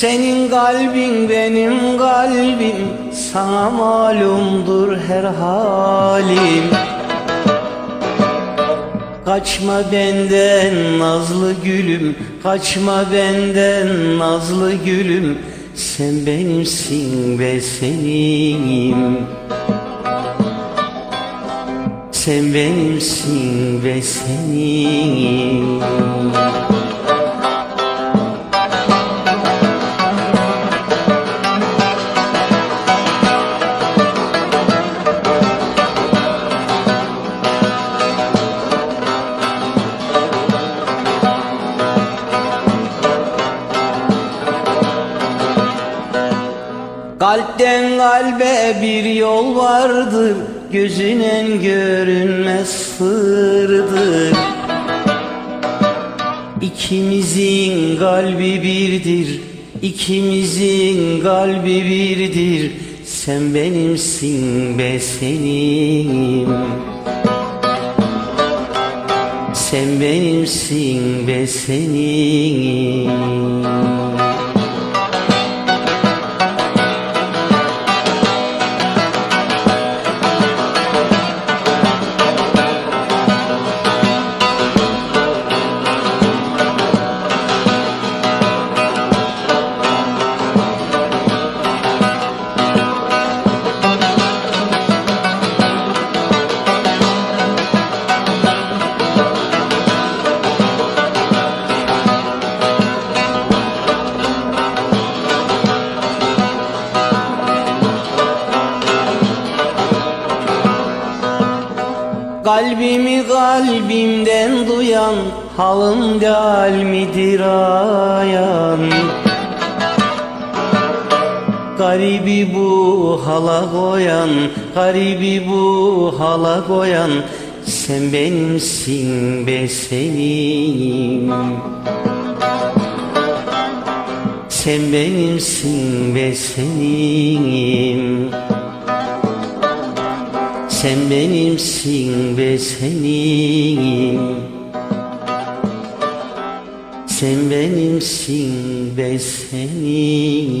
Senin kalbin benim kalbim Sana malumdur her halim. Kaçma benden nazlı gülüm Kaçma benden nazlı gülüm. Sen benimsin ve senim Sen benimsin ve senim Kalpten kalbe bir yol vardır Gözünen görünmez sırdır. İkimizin kalbi birdir İkimizin kalbi birdir. Sen benimsin be senim Sen benimsin be senim Kalbimi kalbimden duyan Halım gal midir ayan. Garibi bu hala koyan Garibi bu hala koyan Sen benimsin be senim Sen benimsin ve senim sen benimsin ve senim Sen benimsin ve senim